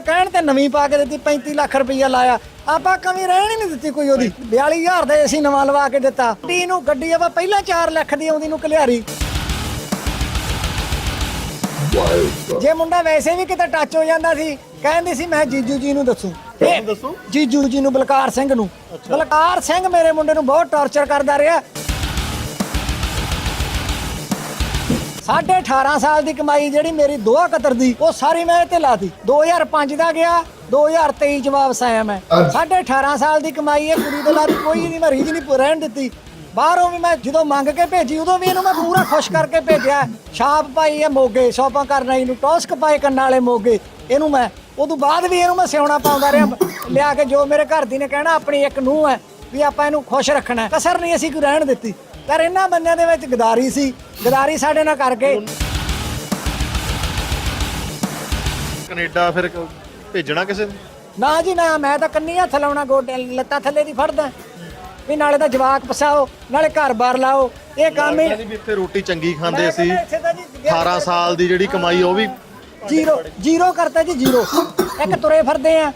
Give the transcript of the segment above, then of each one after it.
ਉਹਦੇ ਕਹਿਣ ਤੇ ਨਵੀਂ ਪਾ ਕੇ ਦਿੱਤੀ 35 ਲੱਖ ਰੁਪਈਆ ਲਾਇਆ। ਆਪਾਂ ਕਮੀ ਰਹਿਣ ਹੀ ਨਹੀਂ ਦਿੱਤੀ ਕੋਈ ਉਹਦੀ। 42000 ਦਾ ਅਸੀਂ ਨਵਾਂ ਲਵਾ ਕੇ ਦਿੱਤਾ। ਟੀ ਨੂੰ ਗੱਡੀ ਆਪਾਂ ਪਹਿਲਾਂ 4 ਲੱਖ ਦੀ ਆਉਂਦੀ ਨੂੰ ਕਲਿਆਰੀ। ਜੇ ਮੁੰਡਾ ਵੈਸੇ ਵੀ ਕਿਤੇ ਟੱਚ ਹੋ ਜਾਂਦਾ ਸੀ ਕਹਿੰਦੀ ਸੀ ਮੈਂ ਜੀਜੂ ਜੀ ਨੂੰ ਦੱਸੂ। ਦੱਸੋ? ਜੀਜੂ ਜੀ ਨੂੰ ਬਲਕਾਰ ਸਿੰਘ ਨੂੰ। ਬਲਕਾਰ ਸਿੰਘ ਮੇਰੇ ਮੁੰਡੇ ਨੂੰ ਬਹੁਤ ਟੌਰਚਰ ਕਰਦਾ ਰਿਹਾ। ਸਾਢੇ 18 ਸਾਲ ਦੀ ਕਮਾਈ ਜਿਹੜੀ ਮੇਰੀ ਦੋਆ ਕਤਰ ਦੀ ਉਹ ਸਾਰੀ ਮੈਂ ਤੇ ਲਾਤੀ। 2005 ਦਾ ਗਿਆ 2023 ਚ ਵਾਪਸ ਆਇਆ ਮੈਂ। ਸਾਢੇ 18 ਸਾਲ ਦੀ ਕਮਾਈ ਇਹ ਕੁੜੀ ਦੇ ਲਾਤੀ ਕੋਈ ਨਹੀਂ ਮੈਂ ਰੀਝ ਨਹੀਂ ਰਹਿਣ ਦਿੱਤੀ। ਬਾਹਰੋਂ ਵੀ ਮੈਂ ਜਦੋਂ ਮੰਗ ਕੇ ਭੇਜੀ ਉਦੋਂ ਵੀ ਇਹਨੂੰ ਮੈਂ ਪੂਰਾ ਖੁਸ਼ ਕਰਕੇ ਭੇਜਿਆ। ਛਾਪ ਪਾਈ ਹੈ ਮੋਗੇ ਸ਼ੋਪਾਂ ਕਰਨਾ ਇਹਨੂੰ ਟੌਸਕ ਪਾਏ ਕੰਨਾਂ ਵਾਲੇ ਮੋਗੇ। ਇਹਨੂੰ ਮੈਂ ਉਦੋਂ ਬਾਅਦ ਵੀ ਇਹਨੂੰ ਮੈਂ ਸਿਉਣਾ ਪਾਉਂਦਾ ਰਿਹਾ। ਲਿਆ ਕੇ ਜੋ ਮੇਰੇ ਘਰ ਦੀ ਨੇ ਕਹਿਣਾ ਆਪਣੀ ਇੱਕ ਨੂੰਹ ਹੈ ਵੀ ਆਪਾਂ ਇਹਨੂੰ ਖੁਸ਼ ਰੱਖਣਾ। ਕਸਰ ਨਹੀਂ ਅਸੀਂ ਕੋਈ ਰਹਿਣ ਦਿੱਤੀ। ਪਰ ਇਹਨਾਂ ਬੰਦਿਆਂ ਦੇ ਵਿੱਚ ਗਦਾਰੀ ਸੀ। ਗਦਾਰੀ ਸਾਡੇ ਨਾਲ ਕਰਕੇ। ਕੈਨੇਡਾ ਫਿਰ ਕ- ਭੇਜਣਾ ਕਿਸੇ ਨੂੰ? ਨਾ ਜੀ ਨਾ ਮੈਂ ਤਾਂ ਕੰਨੀ ਹੱਥ ਲਾਉਣਾ ਗੋਡੇ ਲੱਤਾਂ ਥੱਲੇ ਦੀ ਫੜਦਾ। ਵੀ ਨਾਲੇ ਤਾਂ ਜਵਾਕ ਪਸਾਓ ਨਾਲੇ ਘਰ-ਬਾਰ ਲਾਓ। ਇਹ ਕੰਮ ਹੀ ਕਹਿੰਦੀ ਵੀ ਇੱਥੇ ਰੋਟੀ ਚੰਗੀ ਖਾਂਦੇ ਸੀ। ਕਹਿੰਦਾ ਇੱਥੇ ਤਾਂ ਜੀ 18 ਸਾਲ ਦੀ ਜਿਹੜੀ ਕਮਾਈ ਉਹ ਵੀ ਜ਼ੀਰੋ ਜ਼ੀਰੋ ਕਰਤਾ ਜੀ ਜ਼ੀਰੋ। ਇੱਕ ਤੁਰੇ ਫਿਰਦੇ ਆ।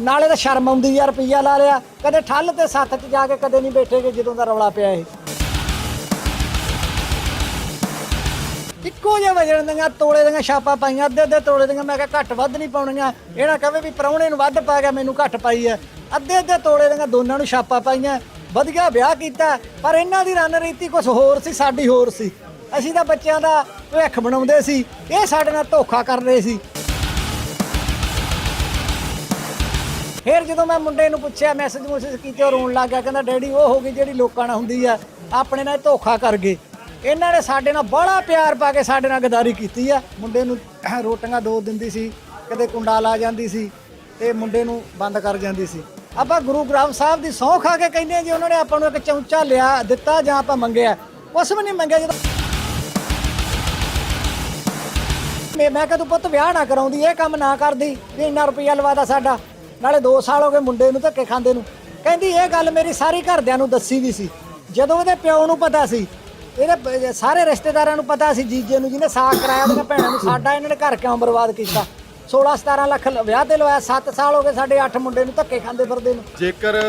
ਨਾਲੇ ਤਾਂ ਸ਼ਰਮ ਆਉਂਦੀ ਯਾਰ ਰੁਪਈਆ ਲਾ ਲਿਆ। ਕਦੇ ਠੱਲ ਤੇ ਸੱਤ 'ਚ ਜਾ ਕੇ ਕਦੇ ਨਹੀਂ ਬੈਠੇਗੇ ਜਦੋਂ ਦਾ ਰੌਲਾ ਪਿਆ ਇਹ। ਇੱਕੋ ਜਿਹਾ ਵਜਣ ਦੀਆਂ ਤੋਲੇ ਦੀਆਂ ਛਾਪਾਂ ਪਾਈਆਂ, ਅੱਧੇ ਅੱਧੇ ਤੋਲੇ ਦੀਆਂ, ਮੈਂ ਕਿਹਾ ਘੱਟ ਵੱਧ ਨਹੀਂ ਪਾਉਣੀਆਂ। ਇਹਨਾਂ ਕਹਵੇ ਵੀ ਪ੍ਰਾਹੁਣੇ ਨੂੰ ਵੱਧ ਪਾ ਗਿਆ, ਮੈਨੂੰ ਘੱਟ ਪਾਈ ਐ ਅੱਧੇ ਅੱਧੇ ਤੋਲੇ ਦੀਆਂ ਦੋਨਾਂ ਨੂੰ ਛਾਪਾਂ ਪਾਈਆਂ, ਵਧੀਆ ਵਿਆਹ ਕੀਤਾ, ਪਰ ਇਹਨਾਂ ਦੀ ਰਣਨੀਤੀ ਕੁਝ ਹੋਰ ਸੀ, ਸਾਡੀ ਹੋਰ ਸੀ। ਅਸੀਂ ਤਾਂ ਬੱਚਿਆਂ ਦਾ ਭਵਿੱਖ ਬਣਾਉਂਦੇ ਸੀ, ਇਹ ਸਾਡੇ ਨਾਲ ਧੋਖਾ ਕਰ ਰਹੇ ਸੀ। ਫਿਰ ਜਦੋਂ ਮੈਂ ਮੁੰਡੇ ਨੂੰ ਪੁੱਛਿਆ ਮੈਸੇਜ ਮੈਸੇਜ ਕੀਤੇ, ਉਹ ਰੋਣ ਲੱਗ ਗਿਆ, ਕਹਿੰਦਾ, ਡੈਡੀ, ਉਹ ਹੋ ਗਈ ਜਿਹੜੀ ਲੋਕਾਂ ਨਾਲ ਹੁੰਦੀ ਆ, ਆਪਣੇ ਨਾਲ ਧੋਖਾ ਕਰ ਗਏ। ਇਹਨਾਂ ਨੇ ਸਾਡੇ ਨਾਲ ਬੜਾ ਪਿਆਰ ਪਾ ਕੇ ਸਾਡੇ ਨਾਲ ਗਦਾਰੀ ਕੀਤੀ ਆ। ਮੁੰਡੇ ਨੂੰ ਰੋਟੀਆਂ ਦੋ ਦਿੰਦੀ ਸੀ, ਕਦੇ ਕੁੰਡਾ ਲਾ ਜਾਂਦੀ ਸੀ ਤੇ ਮੁੰਡੇ ਨੂੰ ਬੰਦ ਕਰ ਜਾਂਦੀ ਸੀ। ਆਪਾਂ ਗੁਰੂ ਗ੍ਰੰਥ ਸਾਹਿਬ ਦੀ ਸਹੁੰ ਖਾ ਕੇ ਕਹਿੰਦੇ ਆ, ਜੀ ਉਹਨਾਂ ਨੇ ਆਪਾਂ ਨੂੰ ਇੱਕ ਚਮਚਾ ਲਿਆ, ਦਿੱਤਾ ਜਾਂ ਆਪਾਂ ਮੰਗਿਆ, ਕੁਛ ਵੀ ਨਹੀਂ ਮੰਗਿਆ, ਜਦੋਂ ਮੈਂ ਮੈਂ ਕਿਹਾ, ਤੂੰ ਪੁੱਤ ਵਿਆਹ ਨਾ ਕਰਾਉਂਦੀ, ਇਹ ਕੰਮ ਨਾ ਕਰਦੀ, ਵੀ ਇੰਨਾ ਰੁਪਈਆ ਲਵਾਦਾ ਸਾਡਾ। ਨਾਲੇ 2 ਸਾਲ ਹੋ ਗਏ ਮੁੰਡੇ ਨੂੰ ਧੱਕੇ ਖਾਂਦੇ ਨੂੰ। ਕਹਿੰਦੀ, ਇਹ ਗੱਲ ਮੇਰੀ ਸਾਰੀ ਘਰਦਿਆਂ ਨੂੰ ਦੱਸੀ ਵੀ ਸੀ। ਜਦੋਂ ਉਹਦੇ ਪਿਓ ਨੂੰ ਪਤਾ ਸੀ ਇਹਨੇ ਸਾਰੇ ਰਿਸ਼ਤੇਦਾਰਾਂ ਨੂੰ ਪਤਾ ਸੀ ਜੀਜੇ ਨੂੰ, ਜਿਹਨੇ ਸਾਕ ਕਰਾਇਆ ਉਹਦੀਆਂ ਭੈਣਾਂ ਨੂੰ। ਸਾਡਾ ਇਹਨਾਂ ਨੇ ਘਰ ਕਿਉਂ ਬਰਬਾਦ ਕੀਤਾ? 16 17 ਲੱਖ ਵਿਆਹ ਤੇ ਲਵਾਇਆ 7 ਸਾਲ ਹੋ ਗਏ ਸਾਡੇ 8 ਮੁੰਡੇ ਨੂੰ ਧੱਕੇ ਖਾਂਦੇ ਫਿਰਦੇ ਨੂੰ। ਜੇਕਰ